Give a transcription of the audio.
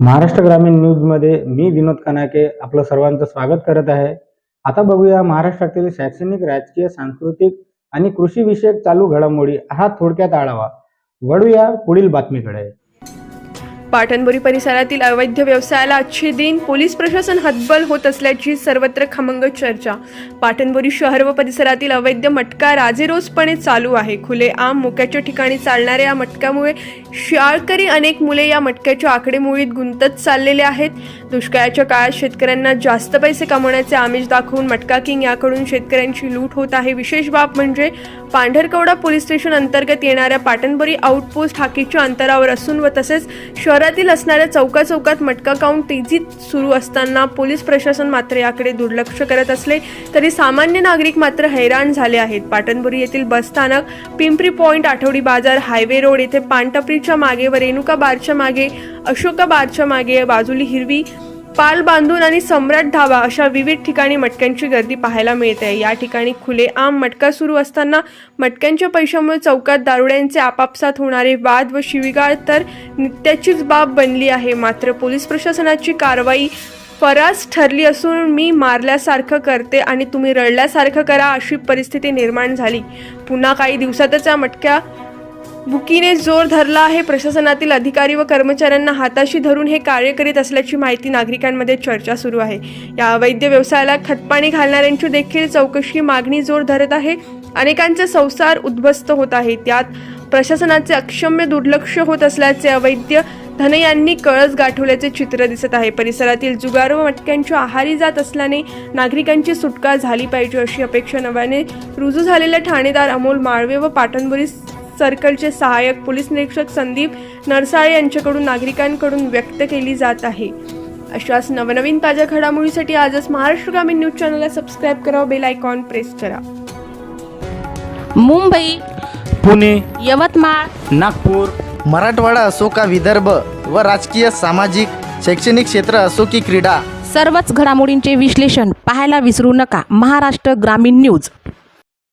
महाराष्ट्र ग्रामीण न्यूजमध्ये मी विनोद कनाके आपलं सर्वांचं स्वागत करत आहे. आता बघूया महाराष्ट्रातील शैक्षणिक राजकीय सांस्कृतिक आणि कृषी विषयक चालू घडामोडी हा थोडक्यात आढावा. वळूया पुढील बातमीकडे. पाटणबोरी परिसरातील अवैध व्यवसायाला अच्छे दिन पोलीस प्रशासन हतबल होत असल्याची सर्वत्र खमंग चर्चा. पाटणबोरी शहर व परिसरातील अवैध मटका राजेरोजपणे चालू आहे. खुले आम मोक्याच्या ठिकाणी चालणाऱ्या या मटक्यामुळे शाळकरी अनेक मुले या मटक्याच्या आकडेमोडीत गुंतत चाललेले आहेत. दुष्काळाच्या काळात शेतकऱ्यांना जास्त पैसे कमवण्याचे आमिष दाखवून मटका किंग याकडून शेतकऱ्यांची लूट होत आहे. विशेष बाब म्हणजे पांढरकवडा पोलीस स्टेशन अंतर्गत येणाऱ्या पाटणबोरी आउटपोस्ट हाकीच्या अंतरावर असून व तसेच शहर शहरातील असणाऱ्या चौका चौकात मटका काऊन तेजीत सुरू असताना पोलीस प्रशासन मात्र याकडे दुर्लक्ष करत असले तरी सामान्य नागरिक मात्र हैराण झाले आहेत. पाटणबुरी येथील बस स्थानक पिंपरी पॉईंट आठवडी बाजार हायवे रोड येथे पानटपरीच्या मागे व रेणुका बारच्या मागे अशोका बारच्या मागे बाजूली हिरवी पाल बांधून आणि सम्राट धाबा अशा विविध ठिकाणी मटक्यांची गर्दी पाहायला मिळते. या ठिकाणी खुले आम मटका सुरू असताना मटक्यांच्या पैशामुळे चौकात दारुड्यांचे आपापसात होणारे वाद व शिवीगाळ तर नित्याचीच बाब बनली आहे. मात्र पोलीस प्रशासनाची कारवाई फरास ठरली असून मी मारल्यासारखं करते आणि तुम्ही रडल्यासारखं करा अशी परिस्थिती निर्माण झाली. पुन्हा काही दिवसातच या मटक्या बुकीने जोर धरला आहे. प्रशासनातील अधिकारी व कर्मचाऱ्यांना हाताशी धरून हे कार्य करीत असल्याची माहिती नागरिकांमध्ये चर्चा सुरू आहे. या अवैध व्यवसायाला खतपाणी घालणाऱ्यांची देखील चौकशी मागणी जोर धरत आहे. अनेकांचे संसार उद्ध्वस्त होत आहे. त्यात प्रशासनाचे अक्षम्य दुर्लक्ष होत असल्याचे अवैध धन यांनी कळस गाठवल्याचे चित्र दिसत आहे. परिसरातील जुगार व मटक्यांच्या आहारी जात असल्याने नागरिकांची सुटका झाली पाहिजे अशी अपेक्षा नव्याने रुजू झालेल्या ठाणेदार अमोल माळवे व पाटणबुरी सर्कलचे सहाय्यक पोलीस निरीक्षक संदीप नरसाळे यांच्याकडून नागरिकांकडून व्यक्त केली जात आहे. अशाच नवनवीन ताज्या घडामोडीसाठी आजच महाराष्ट्र ग्रामीण न्यूज चॅनलला सबस्क्राईब करा बेल आयकॉन प्रेस करा. मुंबई पुणे यवतमाळ नागपूर मराठवाडा असो का विदर्भ व राजकीय सामाजिक शैक्षणिक क्षेत्र असो की क्रीडा. सर्वच घडामोडींचे विश्लेषण पाहायला विसरू नका. महाराष्ट्र ग्रामीण न्यूज.